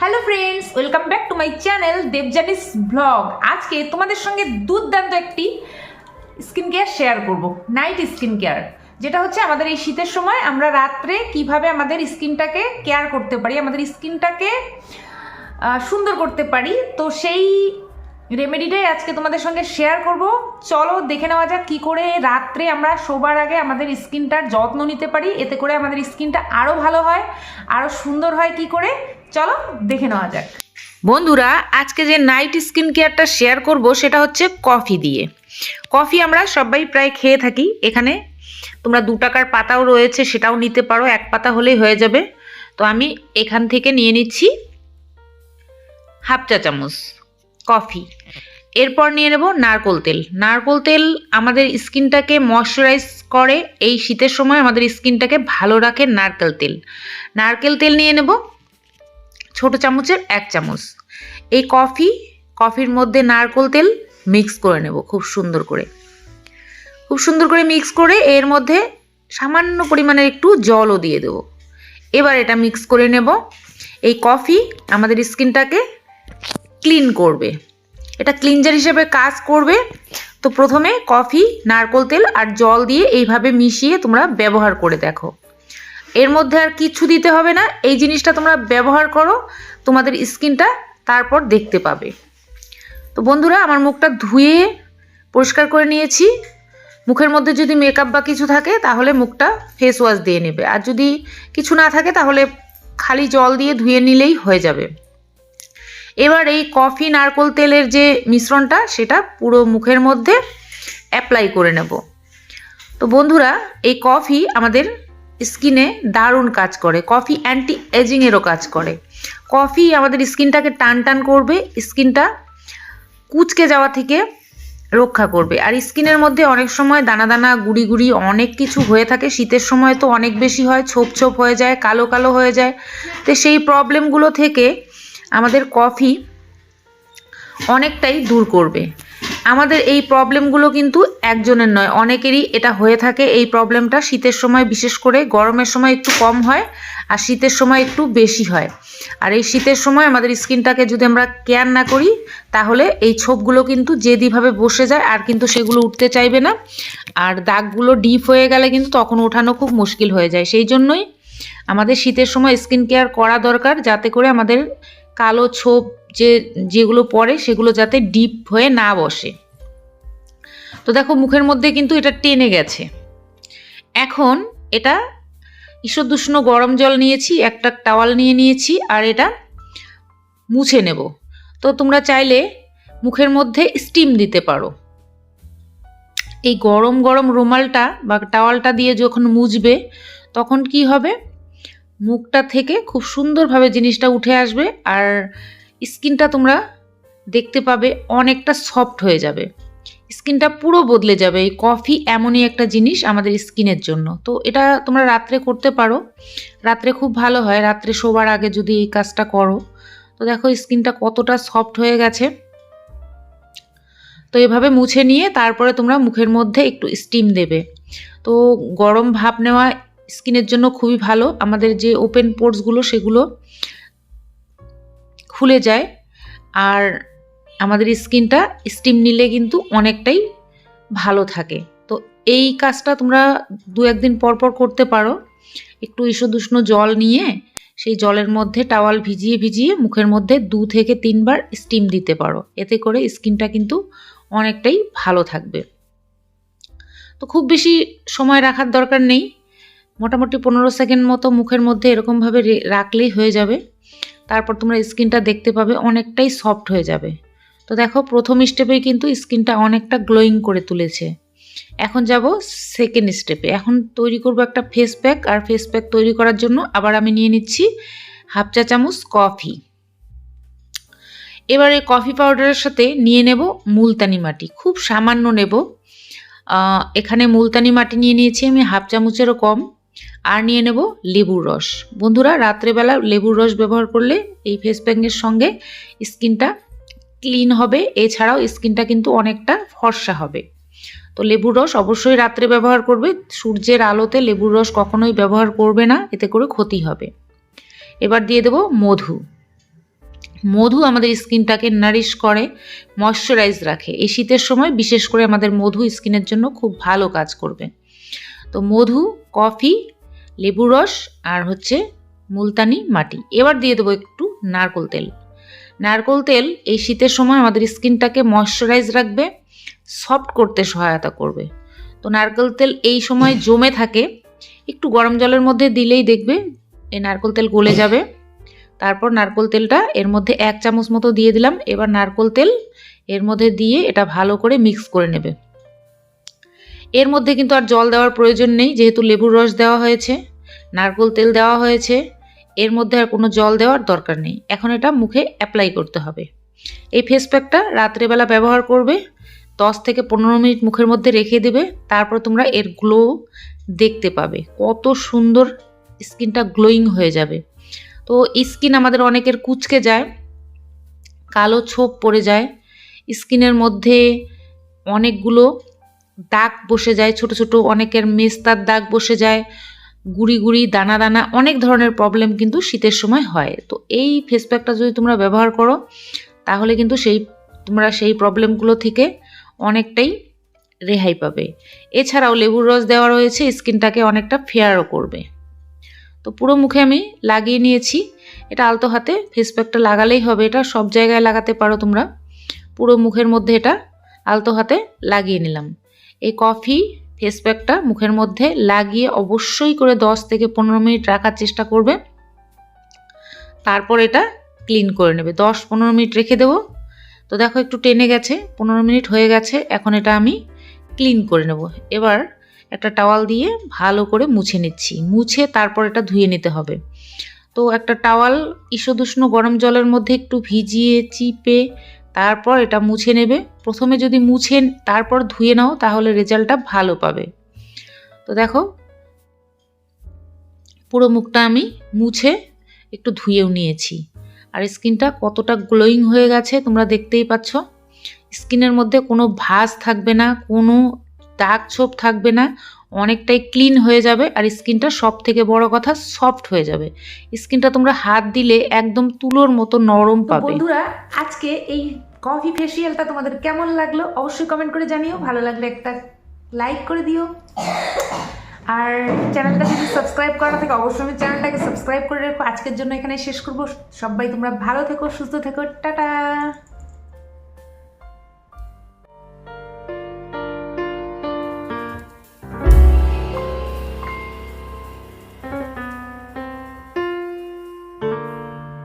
Hello friends welcome back to my channel Debjani's vlog আজকে তোমাদের সঙ্গে দুর্দান্ত একটি স্কিন কেয়ার শেয়ার করব নাইট স্কিন কেয়ার যেটা হচ্ছে আমাদের এই শীতের সময় আমরা রাত্রে কীভাবে আমাদের স্কিনটাকে কেয়ার করতে পারি, আমাদের স্কিনটাকে সুন্দর করতে পারি। তো সেই রেমেডিটাই আজকে তোমাদের সঙ্গে শেয়ার করব। চলো দেখে নেওয়া যাক কী করে রাত্রে আমরা শোবার আগে আমাদের স্কিনটার যত্ন নিতে পারি। এতে করে আমাদের স্কিনটা আরও ভালো হয় আরও সুন্দর হয় কি করে? চলো দেখে নেওয়া যাক। বন্ধুরা, আজকে যে নাইট স্কিন কেয়ারটা শেয়ার করব সেটা হচ্ছে কফি দিয়ে। কফি আমরা সবাই প্রায় খেয়ে থাকি। এখানে তোমরা দু টাকার পাতাও রয়েছে, সেটাও নিতে পারো। এক পাতা হলেই হয়ে যাবে। তো আমি এখান থেকে নিয়ে নিচ্ছি হাফ চা চামচ। কফি। এরপর নিয়ে নেব নারকোল তেল। নারকোল তেল আমাদের স্কিনটাকে ময়শ্চারাইজ করে, এই শীতের সময় আমাদের স্কিনটাকে ভালো রাখে নারকেল তেল। নারকেল তেল নিয়ে নেব ছোট চামচের এক চামচ। এই কফি, কফির মধ্যে নারকোল তেল মিক্স করে নেব খুব সুন্দর করে। খুব সুন্দর করে মিক্স করে এর মধ্যে সামান্য পরিমাণের একটু জলও দিয়ে দেবো। এবার এটা মিক্স করে নেব। এই কফি আমাদের স্কিনটাকে ক্লিন করবে। এটা ক্লিনজার হিসেবে কাজ করবে। তো প্রথমে কফি, নারকোল তেল আর জল দিয়ে এইভাবে মিশিয়ে তোমরা ব্যবহার করে দেখো। এর মধ্যে আর কিচ্ছু দিতে হবে না। এই জিনিসটা তোমরা ব্যবহার করো, তোমাদের স্কিনটা তারপর দেখতে পাবে। তো বন্ধুরা, আমার মুখটা ধুয়ে পরিষ্কার করে নিয়েছি। মুখের মধ্যে যদি মেকআপ বা কিছু থাকে, তাহলে মুখটা ফেস ওয়াশ দিয়ে নেবে। আর যদি কিছু না থাকে, তাহলে খালি জল দিয়ে ধুয়ে নিলেই হয়ে যাবে। এবার এই কফি নারকোল তেলের যে মিশ্রণটা, সেটা পুরো মুখের মধ্যে অ্যাপ্লাই করে নেব। তো বন্ধুরা, এই কফি আমাদের স্কিনে দারুণ কাজ করে, কফি অ্যান্টি এজিংয়েরও কাজ করে। কফি আমাদের স্কিনটাকে টান টান করবে, স্কিনটা কুচকে যাওয়া থেকে রক্ষা করবে। আর স্কিনের মধ্যে অনেক সময় দানা দানা, গুড়ি গুড়ি অনেক কিছু হয়ে থাকে, শীতের সময় তো অনেক বেশি হয়, ছোপ ছোপ হয়ে যায়, কালো কালো হয়ে যায়। তো সেই প্রবলেমগুলো থেকে আমাদের কফি অনেকটাই দূর করবে। আমাদের এই প্রবলেমগুলো কিন্তু একজনের নয়, অনেকেরই এটা হয়ে থাকে। এই প্রবলেমটা শীতের সময় বিশেষ করে গরমের সময় একটু কম হয় আর শীতের সময় একটু বেশি হয়। আর এই শীতের সময় আমাদের স্কিনটাকে যদি আমরা কেয়ার না করি, তাহলে এই ছোপগুলো কিন্তু যেদিভাবে বসে যায় আর কিন্তু সেগুলো উঠতে চাইবে না। আর দাগগুলো ডিপ হয়ে গেলে কিন্তু তখন ওঠানো খুব মুশকিল হয়ে যায়। সেই জন্যই আমাদের শীতের সময় স্কিন কেয়ার করা দরকার, যাতে করে আমাদের কালো ছোপ যে, যেগুলো পড়ে সেগুলো যাতে ডিপ হয়ে না বসে। তো দেখো মুখের মধ্যে কিন্তু এটা টেনে গেছে। এখন এটা ঈষদুষ্ণ গরম জল নিয়েছি, একটা টাওয়াল নিয়ে নিয়েছি আর এটা মুছে নেব। তো তোমরা চাইলে মুখের মধ্যে স্টিম দিতে পারো। এই গরম গরম রুমালটা বা টাওয়ালটা দিয়ে যখন মুছবে তখন কি হবে? মুখটা থেকে খুব সুন্দরভাবে জিনিসটা উঠে আসবে আর স্কিনটা তোমরা দেখতে পাবে অনেকটা সফট হয়ে যাবে। স্কিনটা পুরো বদলে যাবে। এই কফি এমনই একটা জিনিস আমাদের স্কিনের জন্য। তো এটা তোমরা রাত্রে করতে পারো। রাত্রে খুব ভালো হয়। রাত্রে শোবার আগে যদি এই কাজটা করো। তো দেখো স্কিনটা কতটা সফট হয়ে গেছে। তো এভাবে মুছে নিয়ে তারপরে তোমরা মুখের মধ্যে একটু স্টিম দেবে। তো গরম ভাপ নেওয়া স্কিনের জন্য খুবই ভালো। আমাদের যে ওপেন পোর্টসগুলো সেগুলো খুলে যায়। আর আমাদের স্কিনটা স্টিম নিলে কিন্তু অনেকটাই ভালো থাকে। তো এই কাজটা তোমরা দু একদিন পর পর করতে পারো। একটু ঈষদুষ্ণ জল নিয়ে সেই জলের মধ্যে টাওয়াল ভিজিয়ে ভিজিয়ে মুখের মধ্যে দু থেকে তিনবার স্টিম দিতে পারো। এতে করে স্কিনটা কিন্তু অনেকটাই ভালো থাকবে। তো খুব বেশি সময় রাখার দরকার নেই। মোটামুটি পনেরো সেকেন্ড মতো মুখের মধ্যে এরকমভাবে রাখলেই হয়ে যাবে। তারপর তোমরা স্কিনটা দেখতে পাবে অনেকটাই সফট হয়ে যাবে। তো দেখো, প্রথম স্টেপেই কিন্তু স্কিনটা অনেকটা গ্লোয়িং করে তুলেছে। এখন যাব সেকেন্ড স্টেপে এখন তৈরি করব একটা ফেস প্যাক আর ফেস প্যাক তৈরি করার জন্য আবার আমি নিয়ে নিচ্ছি হাফ চা চামচ কফি এবারে কফি পাউডারের সাথে নিয়ে নেব মুলতানি মাটি। খুব সামান্য নেব। এখানে মুলতানি মাটি নিয়ে নিয়েছি আমি হাফ চামচেরও কম। আর নিয়ে নেব লেবুর রস। বন্ধুরা, রাত্রেবেলা লেবুর রস ব্যবহার করলে এই ফেস প্যাকের সঙ্গে স্কিনটা ক্লিন হবে, এছাড়াও স্কিনটা কিন্তু অনেকটা ফর্সা হবে। তো লেবুর রস অবশ্যই রাত্রে ব্যবহার করবে, সূর্যের আলোতে লেবুর রস কখনোই ব্যবহার করবে না, এতে করে ক্ষতি হবে। এবার দিয়ে দেব মধু। মধু আমাদের স্কিনটাকে নারিশ করে ময়শ্চারাইজ রাখে। এই শীতের সময় বিশেষ করে আমাদের মধু স্কিনের জন্য খুব ভালো কাজ করবে। তো মধু, কফি, লেবু রস আর হচ্ছে মুলতানি মাটি। এবার দিয়ে দেবো একটু নারকোল তেল। নারকোল তেল এই শীতের সময় আমাদের স্কিনটাকে ময়শ্চারাইজ রাখবে সফট করতে সহায়তা করবে। তো নারকেল তেল এই সময় জমে থাকে, একটু গরম জলের মধ্যে দিলেই দেখবে এই নারকেল তেল গলে যাবে। তারপর নারকোল তেলটা এর মধ্যে এক চামচ মতো দিয়ে দিলাম। এবার নারকেল তেল এর মধ্যে দিয়ে এটা ভালো করে মিক্স করে নেবে। এর মধ্যে কিন্তু আর জল দেওয়ার প্রয়োজন নেই, যেহেতু লেবুর রস দেওয়া হয়েছে, নারকোল তেল দেওয়া হয়েছে, এর মধ্যে আর কোনো জল দেওয়ার দরকার নেই। এখন এটা মুখে অ্যাপ্লাই করতে হবে। এই ফেস প্যাকটা রাত্রেবেলা ব্যবহার করবে, দশ থেকে পনেরো মিনিট মুখের মধ্যে রেখে দেবে, তারপর তোমরা এর গ্লো দেখতে পাবে। কত সুন্দর স্কিনটা গ্লোয়িং হয়ে যাবে। তো স্কিন আমাদের অনেকের কুচকে যায়, কালো ছোপ পড়ে যায়, স্কিনের মধ্যে অনেকগুলো দাগ বসে যায়, ছোট ছোট অনেকের মেস্তার দাগ বসে যায়, গুড়ি গুড়ি, দানা দানা, অনেক ধরনের প্রবলেম কিন্তু শীতের সময় হয়। তো এই ফেস প্যাকটা যদি তোমরা ব্যবহার করো, তাহলে কিন্তু সেই, তোমরা সেই প্রবলেমগুলো থেকে অনেকটাই রেহাই পাবে। এছাড়াও লেবুর রস দেওয়া রয়েছে স্কিনটাকে অনেকটা ফেয়ারও করবে। তো পুরো মুখে আমি লাগিয়ে নিয়েছি। এটা আলতো হাতে ফেস প্যাকটা লাগালেই হবে, এটা সব জায়গায় লাগাতে পারো তোমরা। পুরো মুখের মধ্যে এটা আলতো হাতে লাগিয়ে নিলাম। এই কফি ফেস প্যাকটা মুখের মধ্যে লাগিয়ে অবশ্যই করে 10 থেকে পনেরো মিনিট রাখার চেষ্টা করবে। তারপর এটা ক্লিন করে নেবে। দশ পনেরো মিনিট রেখে দেবো। তো দেখো একটু টেনে গেছে, পনেরো মিনিট হয়ে গেছে, এখন এটা আমি ক্লিন করে নেব। এবার একটা টাওয়াল দিয়ে ভালো করে মুছে নিচ্ছি। মুছে তারপর এটা ধুয়ে নিতে হবে। তো একটা টাওয়াল ঈষদুষ্ণ গরম জলের মধ্যে একটু ভিজিয়ে, চিপে তারপর এটা মুছে নেবে। প্রথমে যদি মুছে তারপর ধুয়ে নাও তাহলে রেজাল্টটা ভালো পাবে। তো দেখো পুরো মুখটা আমি মুছে একটু ধুয়েও নিয়েছি। আর স্কিনটা কতটা গ্লোয়িং হয়ে গেছে তোমরা দেখতেই পাচ্ছ। স্কিনের মধ্যে কোনো ভাঁজ থাকবে না কোনো দাগ ছোপ থাকবে না অনেকটাই ক্লিন হয়ে যাবে আর স্কিনটা সব থেকে বড় কথা সফট হয়ে যাবে। স্কিনটা তোমরা হাত দিলে একদম তুলোর মতো নরম পাবে। বন্ধুরা আজকে এই কফি ফেসিয়ালটা তোমাদের কেমন লাগল অবশ্যই কমেন্ট করে জানিও। ভালো লাগলে একটা লাইক করে দিও। আর চ্যানেলটা যদি সাবস্ক্রাইব করা থাকে, অবশ্যই আমি চ্যানেলটাকে সাবস্ক্রাইব করে রেখো। আজকের জন্য এখানে শেষ করব। সবাই তোমরা ভালো থেকো, সুস্থ থেকো। টাটা!